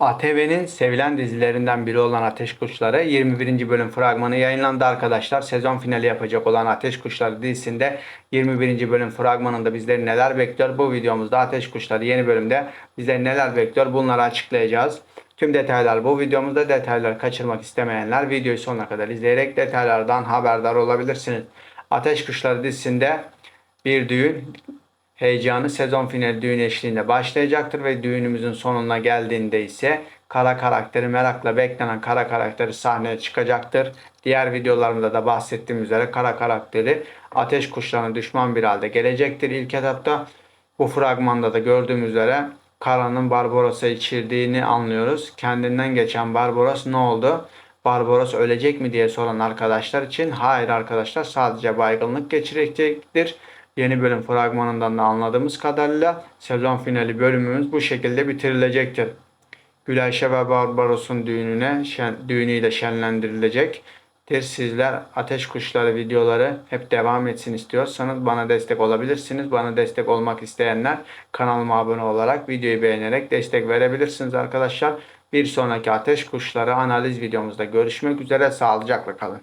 ATV'nin sevilen dizilerinden biri olan Ateş Kuşları 21. bölüm fragmanı yayınlandı arkadaşlar. Sezon finali yapacak olan Ateş Kuşları dizisinde 21. bölüm fragmanında bizleri neler bekliyor? Bu videomuzda Ateş Kuşları yeni bölümde bizleri neler bekliyor? Bunları açıklayacağız. Tüm detaylar bu videomuzda. Detayları kaçırmak istemeyenler videoyu sonuna kadar izleyerek detaylardan haberdar olabilirsiniz. Ateş Kuşları dizisinde bir düğün heyecanı sezon finali düğün eşliğinde başlayacaktır ve düğünümüzün sonuna geldiğinde ise kara karakteri merakla beklenen kara karakteri sahneye çıkacaktır. Diğer videolarımda da bahsettiğim üzere kara karakteri ateş kuşlarına düşman bir halde gelecektir. İlk etapta bu fragmanda da gördüğümüz üzere Kara'nın Barbaros'a içirdiğini anlıyoruz. Kendinden geçen Barbaros ne oldu? Barbaros ölecek mi diye soran arkadaşlar için hayır arkadaşlar sadece baygınlık geçirecektir. Yeni bölüm fragmanından da anladığımız kadarıyla sezon finali bölümümüz bu şekilde bitirilecektir. Gülayşe ve Barbaros'un düğününe şen, düğünüyle şenlendirilecektir. Sizler Ateş Kuşları videoları hep devam etsin istiyorsanız bana destek olabilirsiniz. Bana destek olmak isteyenler kanalıma abone olarak videoyu beğenerek destek verebilirsiniz arkadaşlar. Bir sonraki Ateş Kuşları analiz videomuzda görüşmek üzere. Sağlıcakla kalın.